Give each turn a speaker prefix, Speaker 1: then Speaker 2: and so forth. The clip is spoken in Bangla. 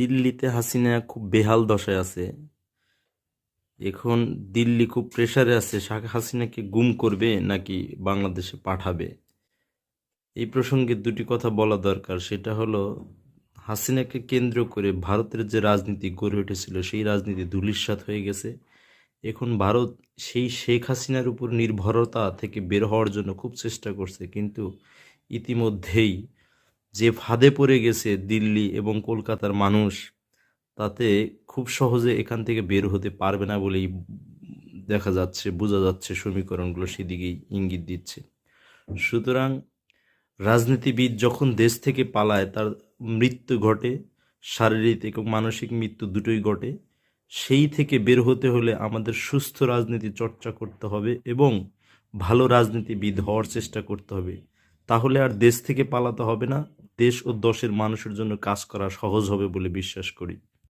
Speaker 1: দিল্লিতে হাসিনা খুব বেহাল দশায় আছে। এখন দিল্লি খুব প্রেশারে আছে শেখ হাসিনাকে গুম করবে নাকি বাংলাদেশে পাঠাবে? এই প্রসঙ্গে দুটি কথা বলা দরকার। সেটা হলো, হাসিনাকে কেন্দ্র করে ভারতের যে রাজনীতি গড়ে উঠেছিল, সেই রাজনীতি ধূলিসাৎ হয়ে গেছে। এখন ভারত সেই শেখ হাসিনার উপর নির্ভরতা থেকে বের হওয়ার জন্য খুব চেষ্টা করছে, কিন্তু ইতিমধ্যেই যে ফাঁদে পড়ে গেছে দিল্লি এবং কলকাতার মানুষ, তাতে খুব সহজে এখান থেকে বের হতে পারবে না বলেই দেখা যাচ্ছে, বোঝা যাচ্ছে সমীকরণগুলো সেদিকেই ইঙ্গিত দিচ্ছে। সুতরাং রাজনীতিবিদ যখন দেশ থেকে পালায়, তার মৃত্যু ঘটে, শারীরিক এবং মানসিক মৃত্যু দুটোই ঘটে। সেই থেকে বের হতে হলে আমাদের সুস্থ রাজনীতি চর্চা করতে হবে এবং ভালো রাজনীতিবিদ হওয়ার চেষ্টা করতে হবে। তাহলে আর দেশ থেকে পালাতে হবে না দেশ ও দশের মানুষের জন্য কাজ করা সহজ হবে বলে বিশ্বাস করি।